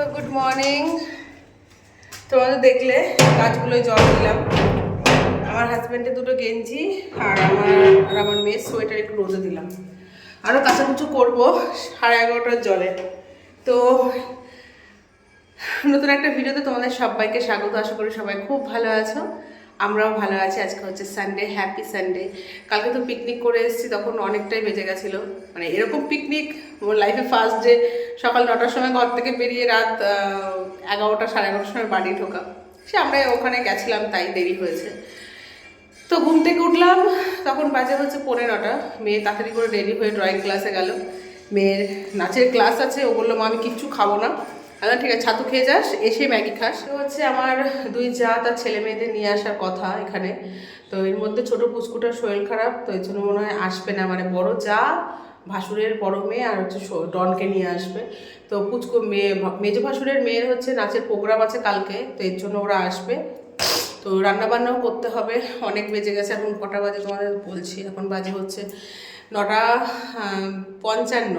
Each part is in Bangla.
তো গুড মর্নিং তোমাদের দেখলে কাজগুলো জল দিলাম। আমার হাজব্যান্ডের দুটো গেঞ্জি আর আমার আর আমার মেয়ের সোয়েটার একটু রোদে দিলাম। আরও কাঁচাকুচু করব সাড়ে এগারোটার জলে। তো নতুন একটা ভিডিওতে তোমাদের সবাইকে স্বাগত। আশা করি সবাই খুব ভালো আছো। আমরাও ভালো আছি। আজকে হচ্ছে সানডে হ্যাপি সানডে কালকে তো পিকনিক করে এসেছি, তখন অনেকটাই বেজে গেছিল। মানে এরকম পিকনিক ওর লাইফে ফার্স্ট ডে সকাল নটার সময় ঘর থেকে বেরিয়ে রাত এগারোটা, সাড়ে এগারোটার সময় বাড়ি ঢোকা। সে আমরা ওখানে গেছিলাম, তাই দেরি হয়েছে। তো ঘুম থেকে উঠলাম, তখন বাজে হচ্ছে পৌনে নটা। মেয়ে তাড়াতাড়ি করে রেডি হয়ে ড্রয়িং ক্লাসে গেল। মেয়ের নাচের ক্লাস আছে, ও বলল, মা, আমি কিচ্ছু খাব না। বললাম, ঠিক আছে ছাতু খেয়ে যাস এসে ম্যাগি খাস। তো হচ্ছে আমার দুই যা তার ছেলে মেয়েদের নিয়ে আসার কথা এখানে। তো এর মধ্যে ছোট পুচকুটার শরীর খারাপ তো এই জন্য মনে হয় আসবে না। মানে বড় যা ভাসুরের বড় মেয়ে আর হচ্ছে ডনকে নিয়ে আসবে। তো পুচকু মেয়ে মেজো ভাসুরের মেয়ের হচ্ছে নাচের প্রোগ্রাম আছে কালকে তো এর জন্য ওরা আসবে। তো রান্না বান্নাও করতে হবে অনেক বেজে গেছে এখন কটা বাজে তোমাদের বলছি। এখন বাজে হচ্ছে নটা পঞ্চান্ন।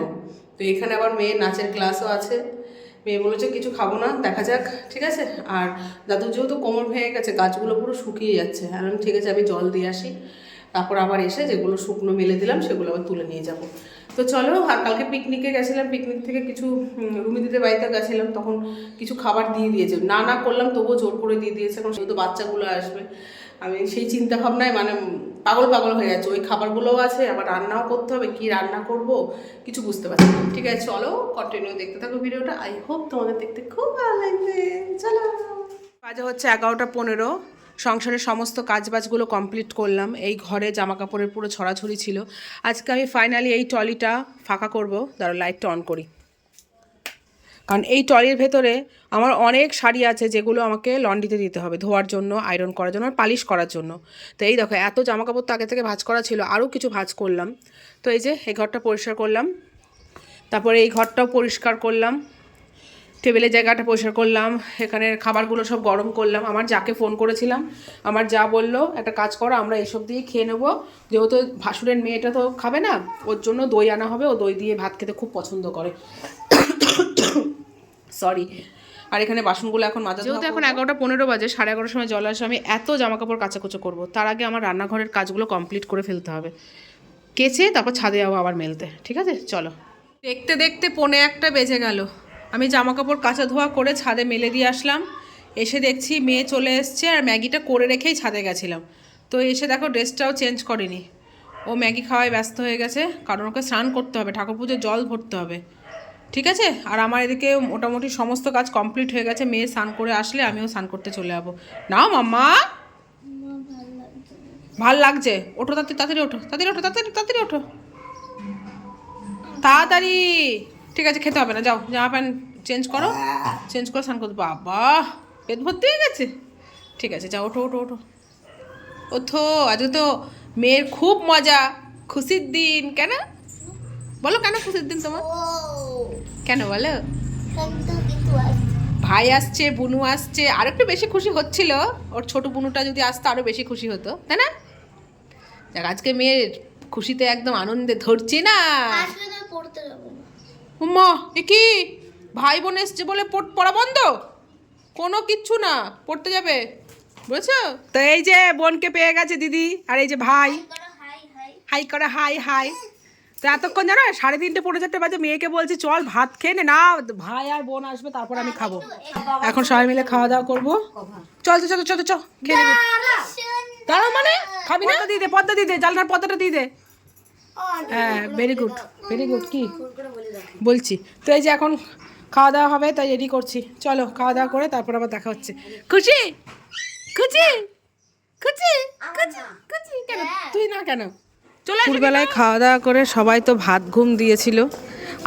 তো এখানে আবার মেয়ের নাচের ক্লাসও আছে। মেয়ে বলেছে কিছু খাব না দেখা যাক ঠিক আছে? আর দাদু যেহেতু কোমর ভেঙে গেছে গাছগুলো পুরো শুকিয়ে যাচ্ছে। আর আমি ঠিক আছে আমি জল দিয়ে আসি। তারপর আবার এসে যেগুলো শুকনো মেলে দিলাম সেগুলো আবার তুলে নিয়ে যাব। তো চলো আর কালকে পিকনিকে গেছিলাম পিকনিক থেকে কিছু উম, রুমি দিদির বাড়িতে গেছিলাম তখন কিছু খাবার দিয়ে দিয়েছে। না না করলাম তবুও জোর করে দিয়ে দিয়েছে কারণ শুধু বাচ্চাগুলো আসবে। আমি সেই চিন্তা ভাবনায় মানে পাগল পাগল হয়ে যাচ্ছে। ওই খাবারগুলোও আছে, আবার রান্নাও করতে হবে, কি রান্না করব কিছু বুঝতে পারছি না। ঠিক আছে, চলো কন্টিনিউ দেখতে থাকো ভিডিওটা। আই হোপ তোমাদের দেখতে খুব ভালো লাগবে। চলো। বাজে হচ্ছে এগারোটা পনেরো। সংসারের সমস্ত কাজবাজগুলো কমপ্লিট করলাম। এই ঘরে জামা কাপড়ের পুরো ছড়াছড়ি ছিল। আজকে আমি ফাইনালি এই টলিটা ফাঁকা করব। দাঁড়ো লাইটটা অন করি। কারণ এই টলির ভেতরে আমার অনেক শাড়ি আছে যেগুলো আমাকে লন্ড্রিতে দিতে হবে ধোয়ার জন্য আয়রন করার জন্য, আর পালিশ করার জন্য। তো এই দেখো, এত জামা কাপড় তো আগে থেকে ভাজ করা ছিল, আরও কিছু ভাজ করলাম। তো এই যে, এই ঘরটা পরিষ্কার করলাম। তারপরে এই ঘরটাও পরিষ্কার করলাম। টেবিলের জায়গাটা পরিষ্কার করলাম এখানের খাবারগুলো সব গরম করলাম। আমার যাকে ফোন করেছিলাম, আমার যা বলল, একটা কাজ করো, আমরা এসব দিয়ে খেয়ে নেব। যেহেতু ভাসুরের মেয়েটা তো খাবে না, ওর জন্য দই আনা হবে, ও দই দিয়ে ভাত খেতে খুব পছন্দ করে। সরি আর এখানে বাসনগুলো এখন মাজা যেহেতু এখন এগারোটা পনেরো বাজে সাড়ে এগারোটার সময় জল আসে আমি এত জামা কাপড় কাচাকুচো করব। তার আগে আমার রান্নাঘরের কাজগুলো কমপ্লিট করে ফেলতে হবে। কেচে তারপর ছাদে যাব আবার মেলতে ঠিক আছে? চলো। দেখতে দেখতে পনে একটা বেজে গেল। আমি জামা কাপড় কাচা ধোয়া করে ছাদে মেলে দিয়ে আসলাম। এসে দেখছি মেয়ে চলে এসছে আর ম্যাগিটা করে রেখেই ছাদে গেছিলাম। তো এসে দেখো ড্রেসটাও চেঞ্জ করিনি। ও ম্যাগি খাওয়ায় ব্যস্ত হয়ে গেছে কারণ ওকে স্নান করতে হবে ঠাকুর পুজোর জল ভরতে হবে। ঠিক আছে? আর আমার এদিকে মোটামুটি সমস্ত কাজ কমপ্লিট হয়ে গেছে। মেয়ে স্নান করে আসলে আমিও স্নান করতে চলে যাব। নাও মাম্মা। ভালো লাগছে। ওঠো তাড়াতাড়ি তাড়াতাড়ি ওঠো তাড়াতাড়ি ওঠো, তাড়াতাড়ি তাড়াতাড়ি ওঠো। তাড়াতাড়ি। ঠিক আছে, খেতে হবে না, যাও। জামা প্যান্ট চেঞ্জ করো। চেঞ্জ করে স্নান করতে বাবা, পেট ভর্তি হয়ে গেছে? ঠিক আছে, যাও, ওঠো ওঠো ওঠো। ওঠো, আজকে তো মেয়ের খুব মজা। খুশির দিন, কেন? বলো কেন খুশির দিন তোমার? কেন বলো? ভাই আসছে বুনু আসছে আর একটু বেশি খুশি হচ্ছিল। ওর ছোট বুনুটা যদি আসতো আরও বেশি খুশি হতো তাই না? দেখ আজকে মেয়ের খুশিতে একদম আনন্দে ধরছে না। আসলে পড়তে যাব উম্মা এ কি? ভাই বোন এসছে বলে পড়া বন্ধ? কোনো কিচ্ছু না পড়তে যাবে। বুঝেছ? তো এই যে বোনকে পেয়ে গেছে দিদি আর এই যে ভাই। হাই করে হাই হাই। তো এতক্ষণ জানো সাড়ে তিনটে পনেরো চারটে বাজে মেয়েকে বলছি চল ভাত খেয়ে নে। না ভাই আর বোন আসবে তারপর আমি খাব। এখন সবাই মিলে খাওয়া দাওয়া করব। চল চল চল চল চল খেয়ে নেবে। দাঁড়া মানে খাবি না? দিয়ে দে পদ্মা দিয়ে দে জালনার পদ্মাটা দিয়ে দে। হ্যাঁ ভেরি গুড ভেরি গুড কি? বলছি তো এই যে এখন খাওয়া দাওয়া হবে তাই রেডি করছি। চলো খাওয়া দাওয়া করে তারপর আবার দেখা হচ্ছে। খুশি? খুশি? খুশি? খুশি? খুশি? কেন? তুই না কেন? দুপুরবেলায় খাওয়া দাওয়া করে সবাই তো ভাত ঘুম দিয়েছিল।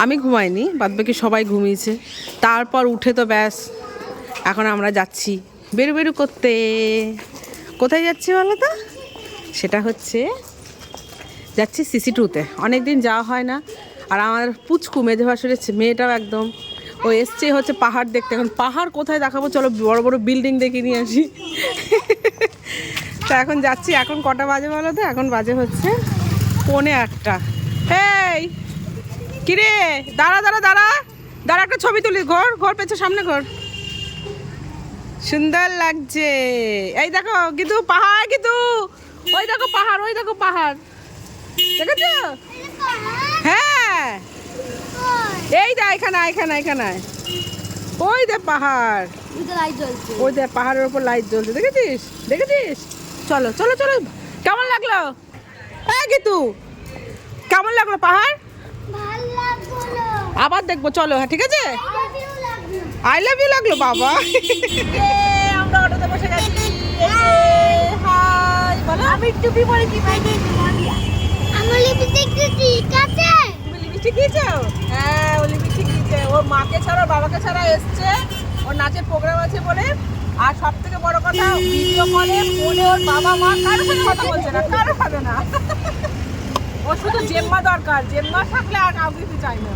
আমি ঘুমাইনি বাদবাকি সবাই ঘুমিয়েছে। তারপর উঠে তো ব্যাস এখন আমরা যাচ্ছি বেরু বেরু করতে। কোথায় যাচ্ছি বলো তো? সেটা হচ্ছে যাচ্ছি সিসি টুতে অনেক দিন যাওয়া হয় না আর আমার পুচকু মেঝে ভাসুরের মেয়েটাও একদম। ও এসছে হচ্ছে পাহাড় দেখতে। এখন পাহাড় কোথায় দেখাবো? চলো বড় বড় বিল্ডিং দেখে নিয়ে আসি। তা এখন যাচ্ছি এখন কটা বাজে বলো তো? এখন বাজে হচ্ছে পৌনে আটটা এই, কিরে? দাঁড়া দাঁড়া দাঁড়া। দাঁড়া, একটা ছবি তুলি। ঘর ঘর পেছে সামনে ঘর। সুন্দর লাগছে। এই দেখো কিন্তু পাহাড় কিন্তু ওই দেখো পাহাড়, ওই দেখো পাহাড়। দেখেছ? হ্যাঁ। এই দে এখানে এখানে এখানে ওই দে পাহাড়। ওই দে পাহাড়ের উপর লাইট জ্বলছে। দেখেছিস? দেখেছিস? চলো চলো চলো। কেমন লাগল? হ্যাঁ কিন্তু কেমন লাগল পাহাড়? আবার দেখব চলো হ্যাঁ ঠিক আছে? আই লাভ ইউ লাগল বাবা। আমরা অটোতে বসে গেছি। হাই বলো। আমি টুপি পরেছি ভাই আমার লিপস্টিক ঠিক আছে তুমি লিপস্টিক দিয়েছ হ্যাঁ ও লিপস্টিক দিয়েছে ওর মাকে ছাড়া বাবাকে ছাড়া এসছে। ওর নাচের প্রোগ্রাম আছে বলে। আর সব থেকে বড় কথা ভিডিও কলে ফোনে ওর বাবা মা কারোর সাথে কথা বলছে না কারও পাবে না। ও শুধু জেম্মা দরকার, জেম্মা থাকলে আর কাউকে দিতে চাই না।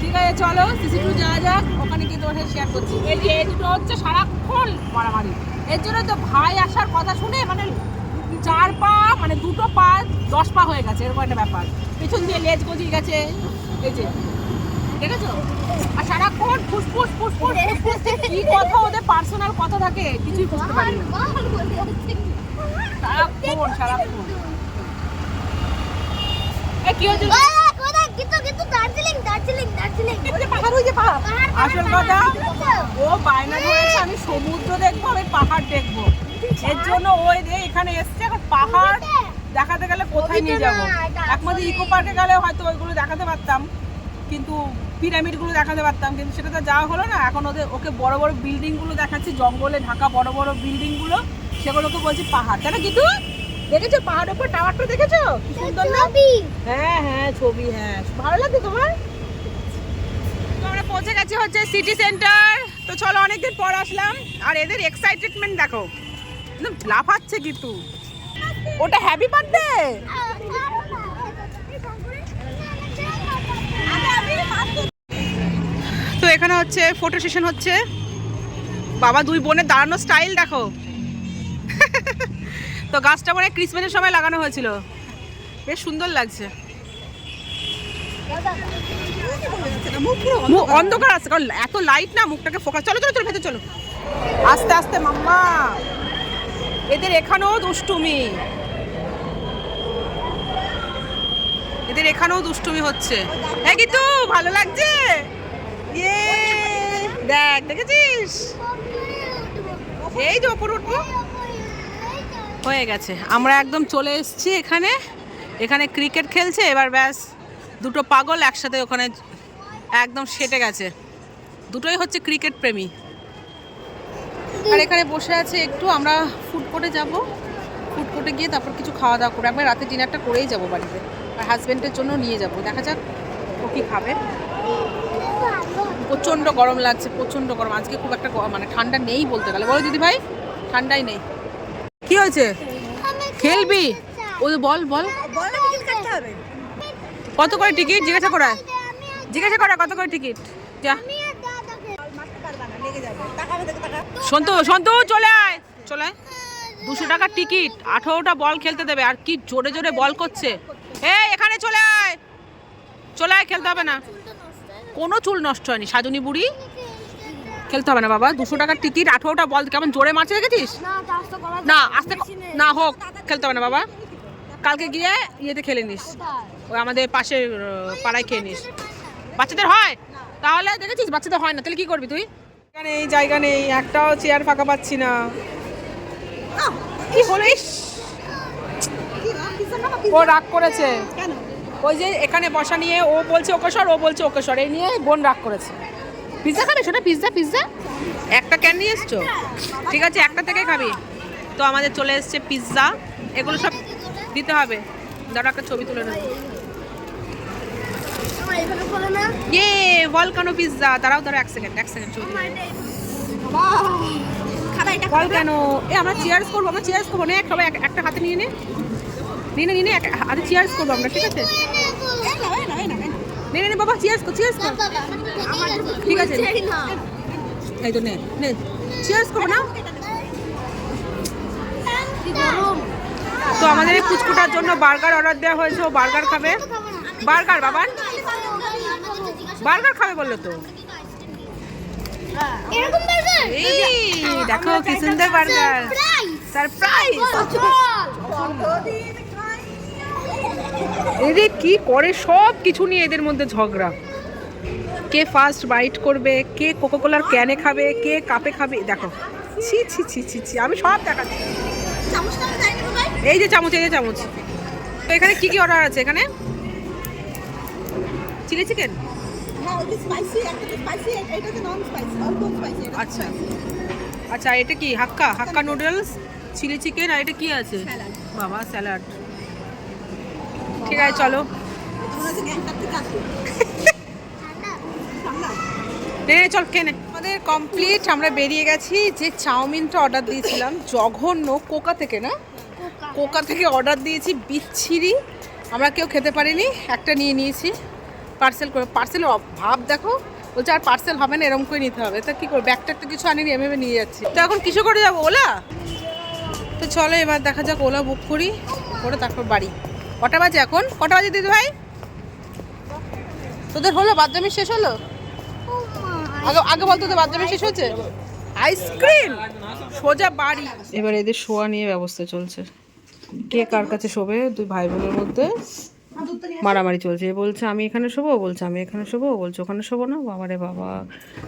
ঠিক আছে, চলো সিসি টু যাওয়া যাক, ওখানে গিয়ে তোমার সাথে শেয়ার করছি। এই যে, এই দুটো হচ্ছে সারাক্ষণ মারামারি। এর জন্য তো ভাই আসার কথা শুনে মানে চার পা মানে দুটো পা, দশ পা হয়ে গেছে, এরকম একটা ব্যাপার। পেছন দিয়ে লেজ গজিয়ে গেছে। এই যে, দেখেছ? আর সারাক্ষণ ফুসফুস ফুসফুস ফুসফুস কি কথা ওদের পার্সোনাল কথা থাকে, কিছুই বুঝতে পারি সারাক্ষণ সারাক্ষণ এ কি হয়েছে কোথায় কিন্তু কিন্তু দার্জিলিং দার্জিলিং দার্জিলিং ওই যে পাহাড় ওই যে আসল কথা ও বায়না ধরেছে আমি সমুদ্র দেখব আমি পাহাড় দেখব। এর জন্য ওই যে এখানে এসছে এখন পাহাড় দেখাতে গেলে কোথায় নিয়ে যাব? একমাত্র ইকো পার্কে গেলে হয়তো ওইগুলো দেখাতে পারতাম কিন্তু পিরামিডগুলো দেখাতে পারতাম কিন্তু সেটা তো যাওয়া হলো না। এখন ওদের ওকে বড় বড় বিল্ডিংগুলো দেখাচ্ছি জঙ্গলে ঢাকা বড় বড় বিল্ডিংগুলো সেগুলোকে বলছি পাহাড়। তাই না কিন্তু দেখেছ? পাহাড়ের উপর টাওয়ারটা দেখেছ? কি সুন্দর না? হ্যাঁ হ্যাঁ ছবি হ্যাঁ। ভালো লাগছে তোমার? আমরা পৌঁছে গেছি হচ্ছে সিটি সেন্টার তো চলো অনেকদিন পর আসলাম। আর এদের এক্সাইটেডমেন্ট দেখো। একদম লাফাচ্ছে কিন্তু। ওটা হ্যাপি বার্থডে তো এখানে হচ্ছে ফটো সেশন হচ্ছে। বাবা দুই বোনের দাঁড়ানো স্টাইল দেখো। তো গাছটা মানে ক্রিসমাসের সময় লাগানো হয়েছিল। বেশ সুন্দর লাগছে। মুখ অন্ধকার। আছে কারণ এত লাইট না মুখটাকে ফোকাস চলো চলো চলো ভেতর চলো। আস্তে আস্তে মাম্মা। এদের এখানেও দুষ্টুমি। এদের এখানেও দুষ্টুমি হচ্ছে। হ্যাঁ কিন্তু ভালো লাগছে? ইয়ে দেখ দেখেছিস? এই যে ওপর উঠবো। হয়ে গেছে। আমরা একদম চলে এসেছি এখানে। এখানে ক্রিকেট খেলছে, এবার ব্যাস দুটো পাগল একসাথে ওখানে একদম সেটে গেছে। দুটোই হচ্ছে ক্রিকেট প্রেমী। আর এখানে বসে আছে একটু, আমরা ফুড কোর্টে যাব। ফুড কোর্টে গিয়ে তারপর কিছু খাওয়া দাওয়া করে আমরা রাতে ডিনারটা করেই যাব বাড়িতে। আর হাজব্যান্ডের জন্য নিয়ে যাব। দেখা যাক ও কী খাবে। প্রচণ্ড গরম লাগছে, প্রচণ্ড গরম। আজকে খুব একটা মানে ঠান্ডা নেই বলতে গেলে। বলো দিদি ভাই ঠান্ডাই নেই। কি হয়েছে? খেলবি? ও বল বল। কত করে টিকিট? জিজ্ঞাসা করা। জিজ্ঞাসা করা কত করে টিকিট? যা। সন্তু সন্তু চলে আয়। চলে আয়। দুশো টাকার টিকিট। আঠারোটা বল খেলতে দেবে। আর কি জোরে জোরে বল করছে। এই এখানে চলে আয়। চলে আয় খেলতে হবে না। কোনো চুল নষ্ট হয়নি। সাজনী বুড়ি। খেলতে হবে না বাবা। দুশো টাকার টিকিট আঠারোটা বল। কেমন জোরে মারছে দেখেছিস? না আস্তে না হোক খেলতে হবে না বাবা। কালকে গিয়ে ইয়েতে খেলে নিস। ওই আমাদের পাশের পাড়ায় খেয়ে নিস। বাচ্চাদের হয়? তাহলে দেখেছিস বাচ্চাদের হয় না। তাহলে কি করবি তুই? জায়গা নেই জায়গা নেই। একটাও চেয়ার ফাঁকা পাচ্ছি না। কি হলো? ও রাগ করেছে। ওই যে এখানে বসা নিয়ে ও বলছে ওকে সর ও বলছে ওকে সর। এই নিয়ে বোন রাগ করেছে। পিৎজা খাবে? শোনা পিৎজা পিৎজা? একটা ক্যান নিয়ে এসছো? ঠিক আছে একটা থেকে খাবি। তো আমাদের চলে এসছে পিৎজা এগুলো সব দিতে হবে। দাঁড়া একটা ছবি তুলে নেব। ইয়ে ভলকানো পিৎজা দাঁড়াও দাঁড়াও এক সেকেন্ড এক সেকেন্ড ছবি ভলকানো এ আমরা চেয়ার্স করব আমরা চেয়ার্স করব। নে সবাই এক- একটা হাতে নিয়ে নে। নিয়ে নিয়ে এক- হাতে চেয়ার্স করব আমরা ঠিক আছে? নে নে, বাবা চিয়ার্স কর চিয়ার্স কর। ঠিক আছে এই তো নে নে। চিয়ার্স করো না? তো আমাদের এই কুচকুটার জন্য বার্গার অর্ডার দেওয়া হয়েছে ও বার্গার খাবে। বার্গার বাবার বার্গার খাবে বলল তো। এই দেখো কি সুন্দর বার্গার। সারপ্রাইজ এদের কি করে সব কিছু নিয়ে এদের মধ্যে ঝগড়া। কে ফার্স্ট বাইট করবে কে কোকো কোলার ক্যানে খাবে কে কাপে খাবে দেখো। ছি ছি ছি ছি ছি আমি সব দেখাচ্ছি। এই যে চামচ এই যে চামচ। তো এখানে কি কি অর্ডার আছে এখানে? Chilli chicken? হ্যাঁ আচ্ছা। আচ্ছা এটা কি Hakka? Hakka noodles chilli chicken আর এটা কি আছে? বাবা স্যালাড। ঠিক আছে চলো। নে, চল কেনে। আমাদের কমপ্লিট আমরা বেরিয়ে গেছি। যে চাউমিনটা অর্ডার দিয়েছিলাম জঘন্য কোকা থেকে না? কোকা। থেকে অর্ডার দিয়েছি বিচ্ছিরি। আমরা কেউ খেতে পারিনি একটা নিয়ে নিয়েছি। পার্সেল করে পার্সেল ভাব দেখো বলছে আর পার্সেল হবে না এরকম করে নিতে হবে। তা কী করব ব্যাগটা তো কিছু আনিনি এভাবে নিয়ে যাচ্ছি। তো এখন কিছু করে যাব ওলা? তো চলো এবার দেখা যাক ওলা বুক করি করে তারপর বাড়ি। কটা বাজে এখন? কটা বাজে দিদি ভাই তোদের হলো বাথরুমে শেষ হলো? আগে আগে বলতো তো বাথরুমে শেষ হচ্ছে আইসক্রিম! সোজা বাড়ি। এবার এদের শোয়া নিয়ে ব্যবস্থা চলছে। কে কার কাছে শোবে? দুই ভাই বোনের মধ্যে মারামারি চলছে। এ বলছে আমি এখানে শোবো? বলছে আমি এখানে শোবো? ও বলছে ওখানে শোবো না? বাবারে বাবা।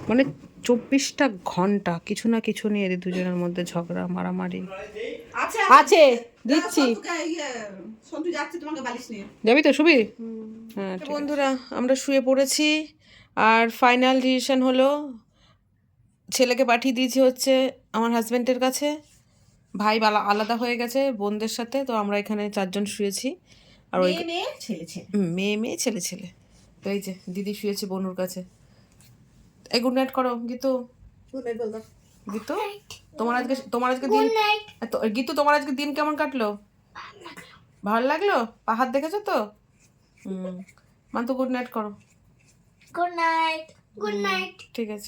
মানে চব্বিশটা ঘণ্টা কিছু না কিছু নিয়ে এদের দুজনের মধ্যে ঝগড়া মারামারি। আচ্ছা আছে। দিচ্ছি। ইয়ে যাচ্ছে তোমাকে বালিশ নিয়ে। যাবি তো শুবি? হ্যাঁ বন্ধুরা আমরা শুয়ে পড়েছি। আর ফাইনাল ডিসিশন হলো ছেলেকে পাঠিয়ে দিয়েছি হচ্ছে আমার হাজব্যান্ডের কাছে। ভাই আলা- আলাদা হয়ে গেছে বোনদের সাথে তো আমরা এখানে চারজন শুয়েছি। আর ওই মেয়ে মেয়ে ছেলে ছেলে। মেয়ে মেয়ে ছেলে ছেলে। তো এই যে দিদি শুয়েছে বনুর কাছে। এই গুড নাইট করো গীতু। বল গীতু তোমার আজকে তোমার আজকে দিন তো- গীতু তোমার আজকে দিন কেমন কাটলো? ভালো লাগল। পাহাড় দেখেছ তো? হুম মান্তু গুড নাইট করো। গুড নাইট গুড নাইট ঠিক আছে।